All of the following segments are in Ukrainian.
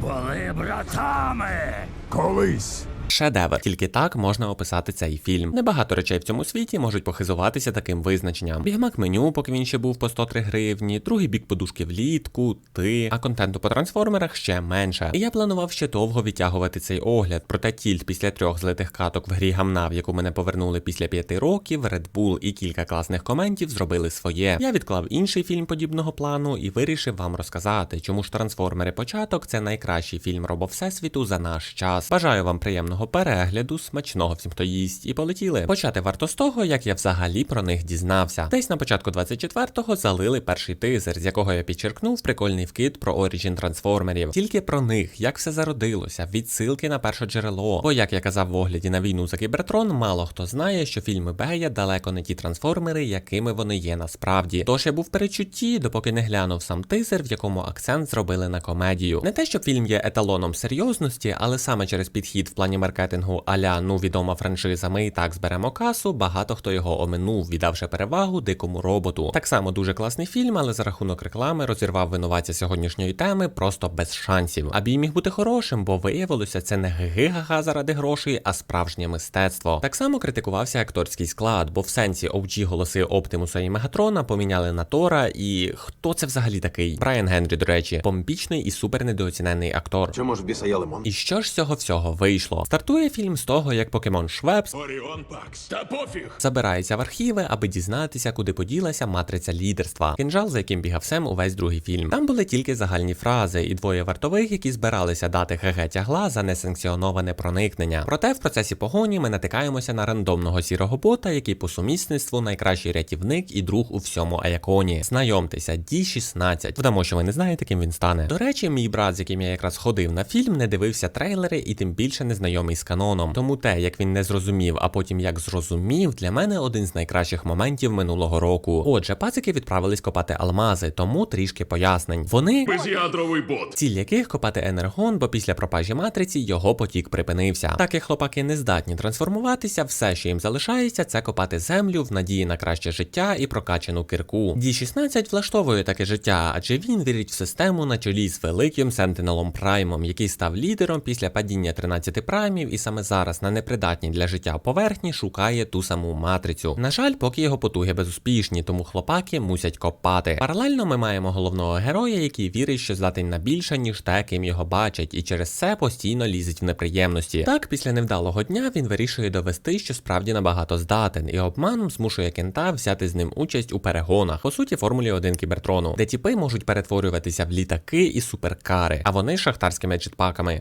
були братами. Колись. Шедевр. Тільки так можна описати цей фільм. Небагато речей в цьому світі можуть похизуватися таким визначенням. Бігмак меню, поки він ще був по 103 гривні, другий бік подушки влітку, ти, а контенту по трансформерах ще менше. І я планував ще довго відтягувати цей огляд. Проте тільт після трьох злитих каток в грі гамна, в яку мене повернули після п'яти років, Red Bull і кілька класних коментів зробили своє. Я відклав інший фільм подібного плану і вирішив вам розказати, чому ж трансформери початок це найкращий фільм робо Всесвіту за наш час. Бажаю вам приємного перегляду, смачного всім, хто їсть, і полетіли. Почати варто з того, як я взагалі про них дізнався. Десь на початку 24-го залили перший тизер, з якого я підчеркнув прикольний вкид про оріджін трансформерів. Тільки про них, як все зародилося, відсилки на перше джерело. Бо, як я казав в огляді на війну за кібертрон, мало хто знає, що фільми Бея далеко не ті трансформери, якими вони є насправді. Тож я був в перечутті, допоки не глянув сам тизер, в якому акцент зробили на комедію. Не те, що фільм є еталоном серйозності, але саме через підхід в плані маркетингу аля ну відома франшиза, ми і так зберемо касу. Багато хто його оминув, віддавши перевагу дикому роботу. Так само дуже класний фільм, але за рахунок реклами розірвав винуватця сьогоднішньої теми просто без шансів. А бій міг бути хорошим, бо виявилося, це не гига заради грошей, а справжнє мистецтво. Так само критикувався акторський склад, бо в сенсі OG голоси Оптимуса і Мегатрона поміняли на Тора. І хто це взагалі такий? Брайан Генрі, до речі, помпічний і супер недооцінений актор. Чому ж біса лимон? І що ж з цього всього вийшло? Стартує фільм з того, як покемон Швепс Оріон Пакс. Та пофіг. забирається в архіви, аби дізнатися, куди поділася матриця лідерства. Кінжал, за яким бігав Сем увесь другий фільм. Там були тільки загальні фрази і двоє вартових, які збиралися дати ГГ тягла за несанкціоноване проникнення. Проте в процесі погоні ми натикаємося на рандомного сірого бота, який по сумісництву найкращий рятівник і друг у всьому Аяконі. Знайомтеся, D16. Вдамо, що ви не знаєте, ким він стане. До речі, мій брат, з яким я якраз ходив на фільм, не дивився трейлери і тим більше не знайомий з каноном. Тому те, як він не зрозумів, а потім як зрозумів, для мене один з найкращих моментів минулого року. Отже, пацики відправились копати алмази, тому трішки пояснень. Вони Безядровий бот. ціль яких копати енергон, бо після пропажі матриці його потік припинився. Так як хлопаки не здатні трансформуватися, все, що їм залишається, це копати землю в надії на краще життя і прокачану кирку. D16 влаштовує таке життя, адже він вірить в систему на чолі з великим Сентинелом Праймом, який став лідером після падіння 13 праймів, і саме зараз на непридатній для життя поверхні шукає ту саму матрицю. На жаль, поки його потуги безуспішні, тому хлопаки мусять копати. Паралельно ми маємо головного героя, який вірить, що здатен на більше, ніж те, ким його бачать, і через це постійно лізить в неприємності. Так, після невдалого дня він вирішує довести, що справді набагато здатен, і обманом змушує кента взяти з ним участь у перегонах, по суті, формулі 1 кібертрону, де тіпи можуть перетворюватися в літаки і суперкари, а вони шахтарськими джетпаками.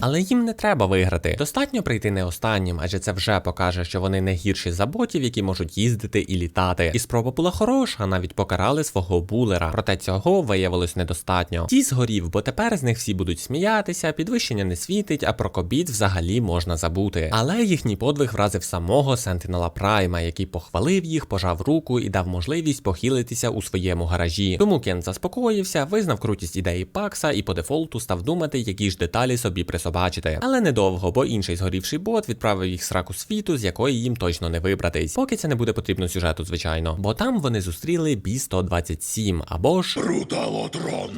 Але їм не треба виграти. Достатньо прийти не останнім, адже це вже покаже, що вони не гірші за ботів, які можуть їздити і літати. І спроба була хороша, навіть покарали свого булера. Проте цього виявилось недостатньо. Ті згорів, бо тепер з них всі будуть сміятися, підвищення не світить, а про кобіт взагалі можна забути. Але їхній подвиг вразив самого Сентинела Прайма, який похвалив їх, пожав руку і дав можливість похилитися у своєму гаражі. Тому Кен заспокоївся, визнав крутість ідеї Пакса і по дефолту став думати, які ж деталі собі присобачити. Але недовго, бо інший згорівший бот відправив їх сраку світу, з якої їм точно не вибратись. Поки це не буде потрібно сюжету, звичайно. Бо там вони зустріли бі 127 або ж Бруталотрон.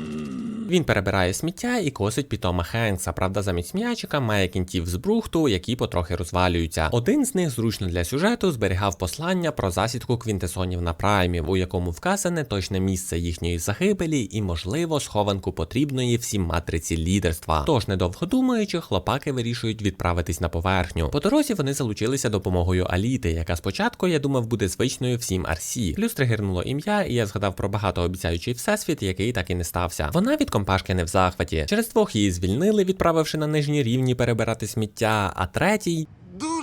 він перебирає сміття і косить Пітома Хенкса. Правда, замість м'ячика має кінтів з брухту, які потрохи розвалюються. Один з них зручно для сюжету зберігав послання про засідку квінтесонів на праймів, у якому вказане точне місце їхньої загибелі і, можливо, схованку потрібної всім матриці лідерства. Тож, недовго думаючи, хлопаки вирішують відправитись на поверхню. По дорозі вони залучилися допомогою Аліти, яка спочатку, я думав, буде звичною всім Арсі. Плюс тригернуло ім'я, і я згадав про багатообіцяючий всесвіт, який так і не стався. Вона від компашки не в захваті. Через двох її звільнили, відправивши на нижні рівні перебирати сміття, а третій.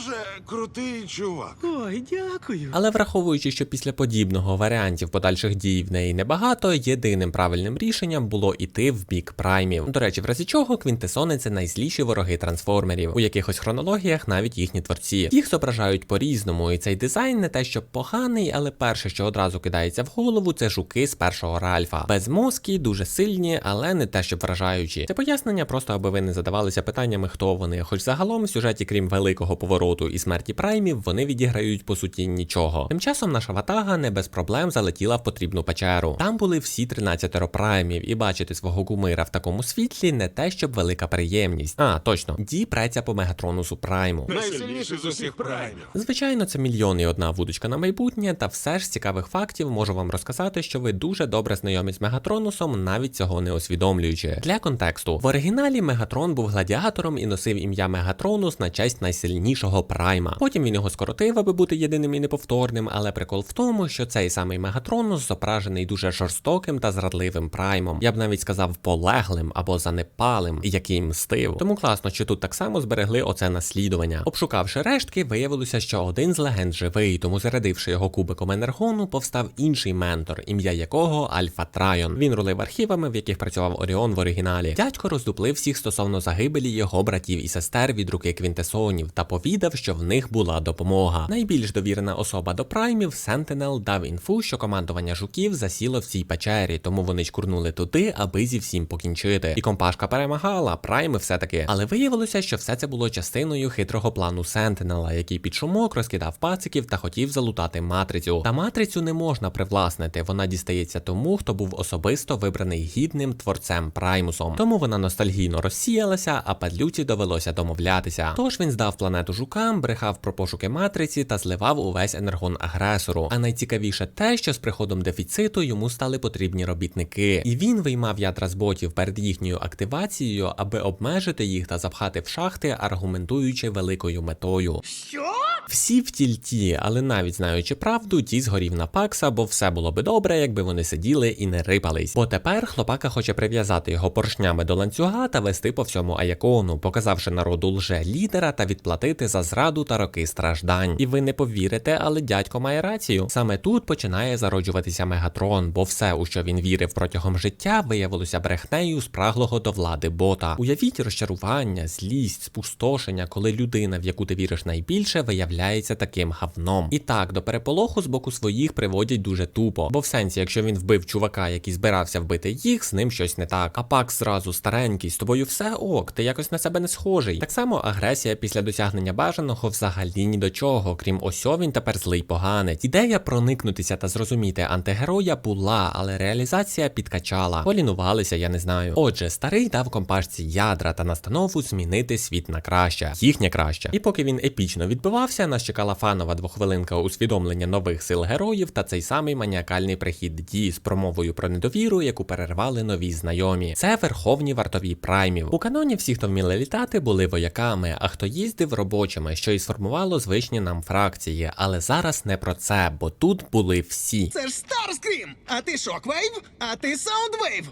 Дуже крутий чувак. Ой, дякую. Але враховуючи, що після подібного варіантів подальших дій в неї небагато, єдиним правильним рішенням було іти в бік праймів. До речі, в разі чого квінтесони це найзліші вороги трансформерів. У якихось хронологіях навіть їхні творці. Їх зображають по-різному, і цей дизайн не те, що поганий, але перше, що одразу кидається в голову, це жуки з першого Ральфа. Безмозкі, дуже сильні, але не те, щоб вражаючі. Це пояснення просто, аби ви не задавалися питаннями, хто вони. Хоч загалом в сюжеті, крім великого повороту із смерті праймів вони відіграють по суті нічого. Тим часом наша ватага не без проблем залетіла в потрібну печеру. Там були всі 13 праймів, і бачити свого кумира в такому світлі не те, щоб велика приємність. А, точно, Ді преться по мегатронусу прайму. Найсильніший з усіх праймів. Звичайно, це мільйон і одна вудочка на майбутнє, та все ж з цікавих фактів можу вам розказати, що ви дуже добре знайомі з Мегатронусом, навіть цього не усвідомлюючи. Для контексту, в оригіналі Мегатрон був гладіатором і носив ім'я Мегатронус на честь найсильнішого прайма. Потім він його скоротив, аби бути єдиним і неповторним, але прикол в тому, що цей самий Мегатронус зображений дуже жорстоким та зрадливим праймом. Я б навіть сказав полеглим або занепалим, який мстив. Тому класно, що тут так само зберегли оце наслідування. Обшукавши рештки, виявилося, що один з легенд живий, тому зарядивши його кубиком енергону, повстав інший ментор, ім'я якого Альфа Трайон. Він рулив архівами, в яких працював Оріон в оригіналі. Дядько роздуплив всіх стосовно загибелі його братів і сестер від руки квінтесонів та повідав, що в них була допомога. Найбільш довірена особа до праймів Сентинел дав інфу, що командування жуків засіло в цій печері, тому вони чкурнули туди, аби зі всім покінчити. І компашка перемагала, прайми все таки. Але виявилося, що все це було частиною хитрого плану Сентинела, який під шумок розкидав пациків та хотів залутати матрицю. Та матрицю не можна привласнити, вона дістається тому, хто був особисто вибраний гідним творцем Праймусом. Тому вона ностальгійно розсіялася, а падлюці довелося домовлятися. Тож він здав планету жукам, брехав про пошуки матриці та зливав увесь енергон агресору. А найцікавіше те, що з приходом дефіциту йому стали потрібні робітники, і він виймав ядра з ботів перед їхньою активацією, аби обмежити їх та запхати в шахти, аргументуючи великою метою. Що? Всі в тільті, але навіть знаючи правду, ті згорів на пакса, бо все було би добре, якби вони сиділи і не рипались. Бо тепер хлопака хоче прив'язати його поршнями до ланцюга та вести по всьому Аякону, показавши народу лже лідера та відплатити за зраду та роки страждань. І ви не повірите, але дядько має рацію. Саме тут починає зароджуватися Мегатрон, бо все, у що він вірив протягом життя, виявилося брехнею спраглого до влади бота. Уявіть розчарування, злість, спустошення, коли людина, в яку ти віриш найбільше, виявляється таким гавном. І так, до переполоху з боку своїх приводять дуже тупо. Бо в сенсі, якщо він вбив чувака, який збирався вбити їх, з ним щось не так. А пак зразу старенький, з тобою все ок, ти якось на себе не схожий. Так само агресія після досягнення бажаного взагалі ні до чого, крім ось він тепер злий поганець. Ідея проникнутися та зрозуміти антигероя була, але реалізація підкачала. Полінувалися, я не знаю. Отже, старий дав компашці ядра та настанову змінити світ на краще, їхнє краще. І поки він епічно відбивався, нас чекала фанова двохвилинка усвідомлення нових сил героїв та цей самий маніакальний прихід Ді з промовою про недовіру, яку перервали нові знайомі. Це верховні вартові праймів. У каноні всі, хто вміли літати, були вояками, а хто їздив робочими, що і сформувало звичні нам фракції. Але зараз не про це, бо тут були всі. Це ж Старскрім! А ти Шоквейв? А ти Саундвейв!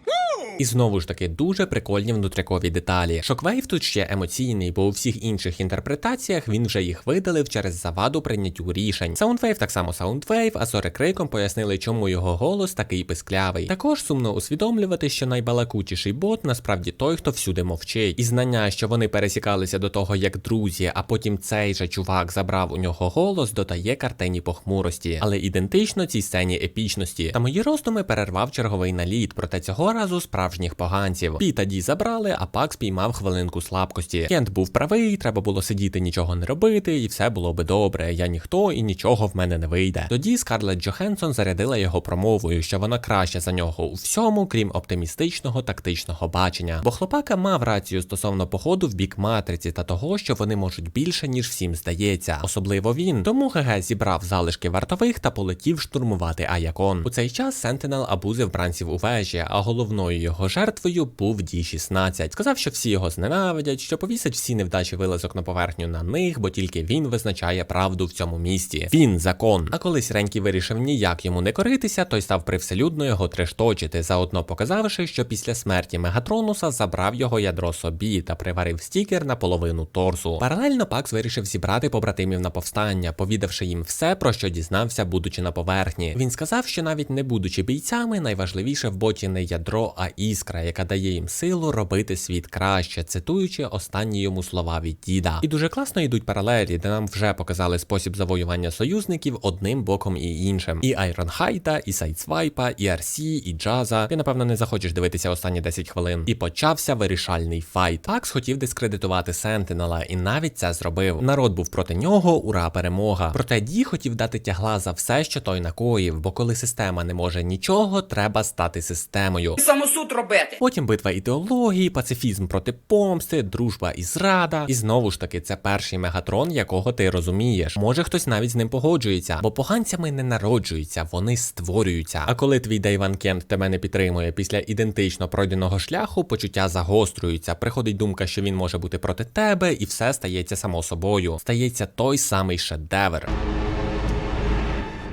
І знову ж таки дуже прикольні внутрікові деталі. Шоквейв тут ще емоційний, бо у всіх інших інтерпретаціях він вже їх видалив через заваду прийняттю рішень. Саундвейв так само Саундвейв, а Зори Криком пояснили, чому його голос такий писклявий. Також сумно усвідомлювати, що найбалакучіший бот насправді той, хто всюди мовчить. І знання, що вони пересікалися до того як друзі, а потім цей же чувак забрав у нього голос, додає картині похмурості, але ідентично цій сцені епічності. Та мої роздуми перервав черговий наліт, проте цього разу справжніх поганців. Пі та Ді забрали, а Пак спіймав хвилинку слабкості. Кент був правий, треба було сидіти, нічого не робити, і все було би добре. Я ніхто і нічого в мене не вийде. Тоді Скарлетт Джохенсон зарядила його промовою, що вона краща за нього у всьому, крім оптимістичного тактичного бачення. Бо хлопака мав рацію стосовно походу в бік матриці та того, що вони можуть більше, ніж всім здається. Особливо він. Тому ГГ зібрав залишки вартових та полетів штурмувати Аякон. У цей час Сентинел абузив бранців у вежі, а головною його жертвою був Ді-16. Сказав, що всі його зненавидять, що повісить всі невдачі вилазок на поверхню на них, бо тільки він визначає правду в цьому місті. Він закон. А коли Сіренький вирішив ніяк йому не коритися, той став привселюдно його трешточити, заодно показавши, що після смерті Мегатронуса забрав його ядро собі та приварив стікер на половину торсу. Паралельно Пакс вирішив зібрати побратимів на повстання, повідавши їм все, про що дізнався, будучи на поверхні. Він сказав, що навіть не будучи бійцями, найважливіше в боті не ядро, а іскра, яка дає їм силу робити світ краще, цитуючи останні йому слова від діда. І дуже класно йдуть паралелі, де нам вже показали спосіб завоювання союзників одним боком і іншим. І Айронхайта, і Сайдсвайпа, і Арсі, і Джаза. Ти напевно не захочеш дивитися останні 10 хвилин. І почався вирішальний файт. Пакс хотів дискредитувати Сентинела, і навіть це зробив. Народ народ був проти нього, ура, перемога. Проте Ді хотів дати тягла за все, що той накоїв, бо коли система не може нічого, треба стати системою. самосуд робити. Потім битва ідеології, пацифізм проти помсти, дружба і зрада. І знову ж таки, це перший мегатрон, якого ти розумієш. Може хтось навіть з ним погоджується, бо поганцями не народжуються, вони створюються. А коли твій Дейван Кент тебе не підтримує після ідентично пройденого шляху, почуття загострюються. Приходить думка, що він може бути проти тебе, і все стається само собою. Стається той самий шедевр.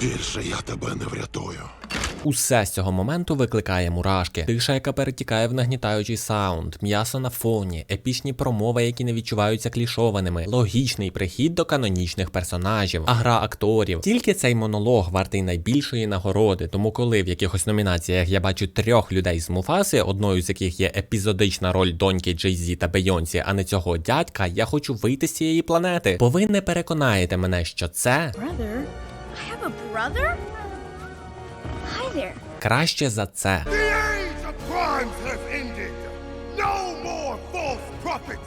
Більше я тебе не врятую. Усе з цього моменту викликає мурашки. Тиша, яка перетікає в нагнітаючий саунд, м'ясо на фоні, епічні промови, які не відчуваються клішованими, логічний прихід до канонічних персонажів, а гра акторів. Тільки цей монолог вартий найбільшої нагороди. Тому, коли в якихось номінаціях я бачу трьох людей з Муфаси, одною з яких є епізодична роль доньки Джей-Зі та Бейонсі, а не цього дядька, я хочу вийти з цієї планети. Бо ви не переконаєте мене, що це Brother? I have a brother? Краще за це.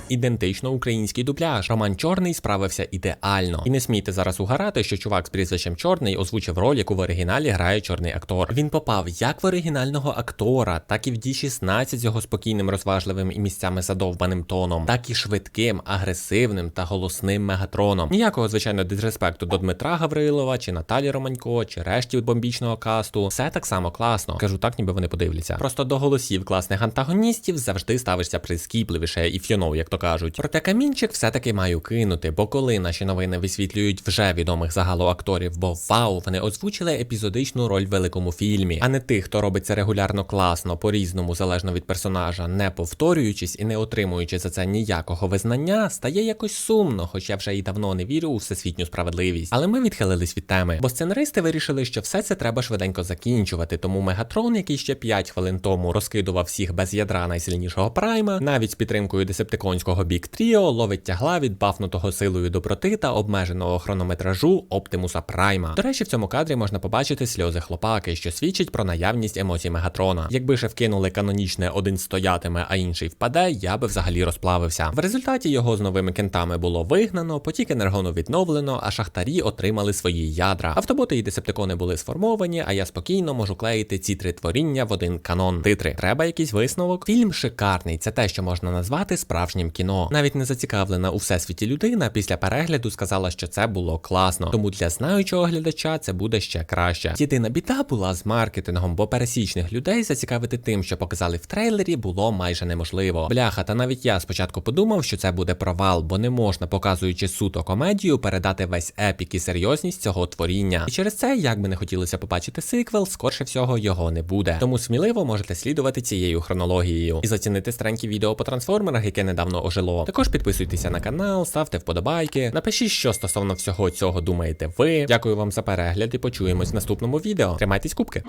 Ідентично український дубляж. Роман Чорний справився ідеально. І не смійте зараз угарати, що чувак з прізвищем Чорний озвучив роль, яку в оригіналі грає чорний актор. Він попав як в оригінального актора, так і в D16 з його спокійним, розважливим і місцями задовбаним тоном, так і швидким, агресивним та голосним мегатроном. Ніякого, звичайно, дисреспекту до Дмитра Гаврилова, чи Наталі Романько, чи решті бомбічного касту. Все так само класно. Кажу так, ніби вони подивляться. Просто до голосів класних антагоністів завжди ставишся прискіпливіше і фьоноу, як то кажуть. Проте камінчик все-таки маю кинути, бо коли наші новини висвітлюють вже відомих загалу акторів, бо вау, вони озвучили епізодичну роль в великому фільмі, а не тих, хто робить це регулярно класно, по-різному, залежно від персонажа, не повторюючись і не отримуючи за це ніякого визнання, стає якось сумно, хоч я вже і давно не вірю у всесвітню справедливість. Але ми відхилились від теми, бо сценаристи вирішили, що все це треба швиденько закінчувати. Тому Мегатрон, який ще 5 хвилин тому розкидував всіх без ядра найсильнішого прайма, навіть з підтримкою десептиконського бік Тріо, ловить тягла від бафнутого силою доброти та обмеженого хронометражу Оптимуса Прайма. До речі, в цьому кадрі можна побачити сльози хлопаки, що свідчить про наявність емоцій Мегатрона. Якби ще вкинули канонічне один стоятиме, а інший впаде, я би взагалі розплавився. В результаті його з новими кентами було вигнано, потік енергону відновлено, а шахтарі отримали свої ядра. Автоботи і десептикони були сформовані, а я спокійно можу клеїти ці три творіння в один канон. Титри. Треба якийсь висновок? Фільм шикарний. Це те, що можна назвати справжнім кіно. Навіть не зацікавлена у всесвіті людина після перегляду сказала, що це було класно. Тому для знаючого глядача це буде ще краще. Єдина біда була з маркетингом, бо пересічних людей зацікавити тим, що показали в трейлері, було майже неможливо. Бляха, та навіть я спочатку подумав, що це буде провал, бо не можна, показуючи суто комедію, передати весь епік і серйозність цього творіння. І через це, як би не хотілося побачити сиквел, скорше всього його не буде. Тому сміливо можете слідувати цією хронологією і зацінити старенькі відео по трансформерах, яке недавно ожило. Також підписуйтеся на канал, ставте вподобайки, напишіть, що стосовно всього цього думаєте ви. Дякую вам за перегляд і почуємось в наступному відео. Тримайтесь кубки.